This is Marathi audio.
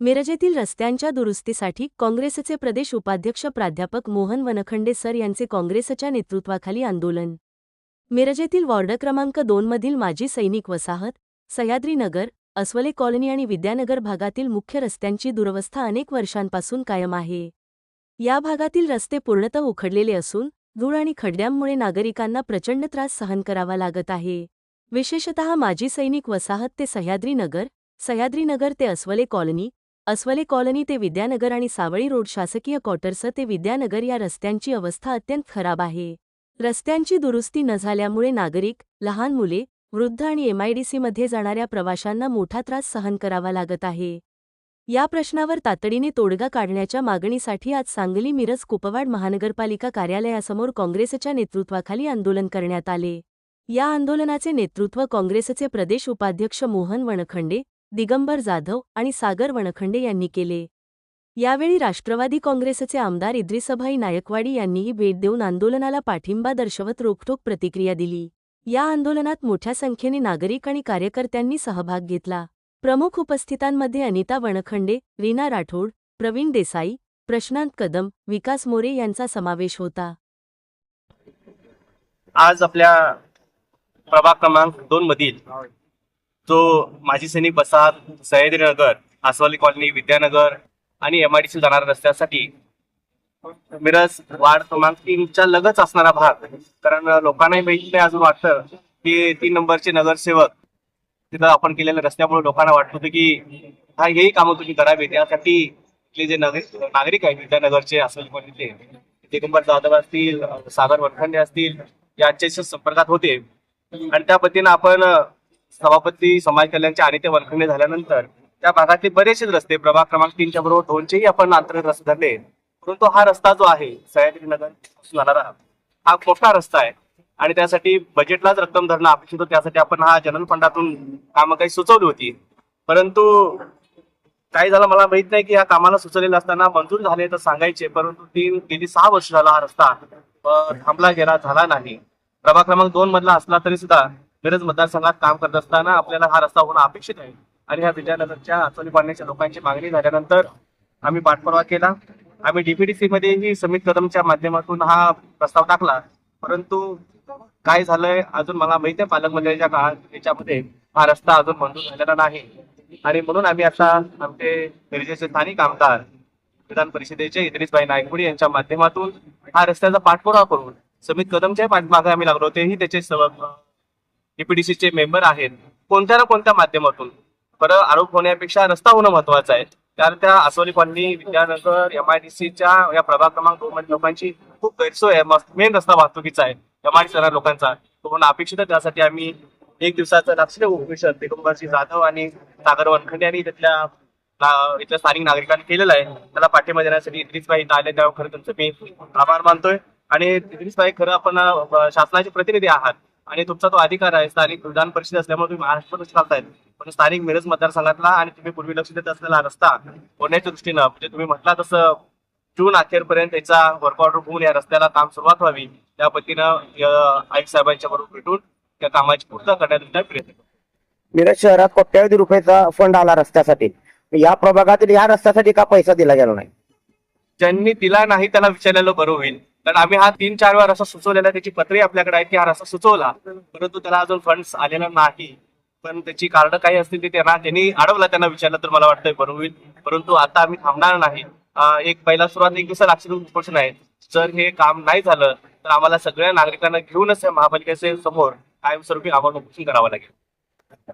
मिरजेतील रस्त्यांच्या दुरुस्तीसाठी काँग्रेसचे प्रदेश उपाध्यक्ष प्राध्यापक मोहन वनखंडे सर यांचे काँग्रेसच्या नेतृत्वाखाली आंदोलन. मिरजेतील वॉर्ड क्रमांक दोनमधील माजी सैनिक वसाहत सह्याद्रीनगर अस्वले कॉलनी आणि विद्यानगर भागातील मुख्य रस्त्यांची दुरवस्था अनेक वर्षांपासून कायम आहे. या भागातील रस्ते पूर्णतः उखडलेले असून धूळ आणि खड्ड्यांमुळे नागरिकांना प्रचंड त्रास सहन करावा लागत आहे. विशेषतः माजी सैनिक वसाहत ते सह्याद्रीनगर सह्याद्रीनगर ते अस्वले कॉलनी अस्वले कॉलनी ते विद्यानगर आणि सावळी रोड शासकीय क्वार्टर्स ते विद्यानगर या रस्त्यांची अवस्था अत्यंत खराब आहे. रस्त्यांची दुरुस्ती न झाल्यामुळे नागरिक लहान मुले वृद्ध आणि एमआयडीसीमध्ये जाणाऱ्या प्रवाशांना मोठा त्रास सहन करावा लागत आहे. या प्रश्नावर तातडीने तोडगा काढण्याच्या मागणीसाठी आज सांगली मिरज कुपवाड महानगरपालिका कार्यालयासमोर काँग्रेसच्या नेतृत्वाखाली आंदोलन करण्यात आले. या आंदोलनाचे नेतृत्व काँग्रेसचे प्रदेश उपाध्यक्ष मोहन वणखंडे दिगंबर जाधव आणि सागर वणखंडे यांनी केले. यावेळी राष्ट्रवादी काँग्रेसचे आमदार इद्रिसभाई नायकवाडी यांनीही भेट देऊन आंदोलनाला पाठिंबा दर्शवत रोखठोक प्रतिक्रिया दिली. या आंदोलनात मोठ्या संख्येने नागरिक आणि कार्यकर्त्यांनी सहभाग घेतला. प्रमुख उपस्थितांमध्ये अनिता वणखंडे रीना राठोड प्रवीण देसाई प्रशांत कदम विकास मोरे यांचा समावेश होता. आज आपल्या प्रभाग क्रमांक दोन मधील जो माजी सैनिक वसाहत सह्याद्रीनगर आसवाली कॉलनी विद्यानगर आणि एमआयडीसी जाणाऱ्या रस्त्यासाठी मिरज वार्ड क्रमांक तीनच्या लगच असणारा भाग. कारण लोकांनाही माहिती नाही अजून वाटतं की तीन नंबरचे नगरसेवक तिथं आपण केलेल्या रस्त्यामुळे लोकांना वाटत होतं की हा हेही कामं तुम्ही करावे. त्यासाठी इथले जे नागरिक नागरिक आहेत विद्यानगरचे असेल कोणते दिगंबर जाधव असतील सागर वरखंडे असतील यांच्याशी संपर्कात होते. आणि त्या पद्धतीनं आपण सभापती समाज कल्याणच्या आणि ते झाल्यानंतर त्या भागातले बरेचसे रस्ते प्रभाग क्रमांक तीनच्या बरोबर दोनचेही आपण आंतरिक रस्ते धरले. परंतु हा रस्ता जो आहे सह्याद्री नगर जाणारा हा मोठा रस्ता आहे. आणि त्यासाठी बजेटलाच रक्कम धरणं अपेक्षित होतं. त्यासाठी आपण हा जनरल फंडातून कामं काही सुचवली होती. परंतु काही झालं मला माहीत नाही की या कामाला सुचवलेलं असताना मंजूर झाले तर सांगायचे. परंतु तीन गेली सहा वर्ष झाला हा रस्ता थांबला गेला झाला नाही. प्रभाग क्रमांक दोन मधला असला तरी सुद्धा मिरज मतदारसंघात काम करत असताना आपल्याला हा रस्ता होणं अपेक्षित आहे. आणि ह्या विद्यानगरच्या अचोली पाडण्याच्या लोकांची मागणी झाल्यानंतर आम्ही पाठपुरावा केला. आम्ही डीपीडीसी मध्येही समित कदमच्या माध्यमातून हा प्रस्ताव टाकला. परंतु काय झालंय अजून मला माहिती आहे. पालकमंत्र्यांच्या काळात याच्यामध्ये हा रस्ता अजून मंजूर झालेला नाही. आणि म्हणून आम्ही आता आमचे मिरजेचे स्थानिक आमदार विधान परिषदेचे इद्रिसबाई नायकवडी यांच्या माध्यमातून हा रस्त्याचा पाठपुरावा करून समित कदमच्या पाठमागे आम्ही लागलो तेही त्याचे डीपीडीसीचे मेंबर आहेत कोणत्या ना कोणत्या माध्यमातून. खरं आरोप होण्यापेक्षा रस्ता होणं महत्वाचं आहे. कारण त्या आसोली कॉलनी विद्यानगर एमआयडीसीच्या या प्रभाग क्रमांक दोन मध्ये लोकांची खूप गैरसोय आहे. मेन रस्ता वाहतुकीचा आहे. एमआयडीसी लोकांचा. तो अपेक्षित आहे त्यासाठी आम्ही एक दिवसाचं राष्ट्रीय उपमिशन दिगंबरजी जाधव आणि सागर वनखंडे यांनी तिथल्या इथल्या स्थानिक नागरिकांनी केलेलं आहे. त्याला पाठिंबा देण्यासाठी इद्रिसबाई इथं आले त्यावर खरं तुमचं मी आभार मानतोय. आणि इद्रिसबाई खरं आपण शासनाचे प्रतिनिधी आहात. आणि तुमचा तो अधिकार आहे स्थानिक विधान परिषद असल्यामुळे तुम्ही महाराष्ट्रातच चालतायत पण स्थानिक मिरज मतदारसंघातला आणि तुम्ही पूर्वी लक्ष देत असलेला रस्ता होण्याच्या दृष्टीनं म्हणजे तुम्ही म्हटला तसं जून अखेरपर्यंत याचा वर्क ऑर्डर होऊन या रस्त्याला काम सुरुवात व्हावी त्या पद्धतीनं आयुक्त साहेबांच्या बरोबर भेटून त्या कामाची पूर्तता करण्याचा प्रयत्न. मिरज शहरात कोट्यावधी रुपयाचा फंड आला रस्त्यासाठी. या प्रभागातील या रस्त्यासाठी का पैसा दिला गेला नाही? ज्यांनी दिला नाही त्याला विचारलेलं बरं होईल. कारण आम्ही हा तीन चार वेळा रस्ता सुचवलेला त्याची पत्रे आपल्याकडे आहेत की हा रस्ता सुचवला. परंतु त्याला अजून फंड्स आलेला नाही. पण त्याची कार्ड काही असतील ते त्यांना त्यांनी अडवलं त्यांना विचारलं तर मला वाटतंय बरं होईल. परंतु आता आम्ही थांबणार नाही. एक पहिला सुरुवात एक दिवसा लागशील उपोषण आहे. जर हे काम नाही झालं तर आम्हाला सगळ्या नागरिकांना घेऊनच या महापालिकेचे समोर कायमस्वरूपी आम्हाला उपोषण करावं लागेल.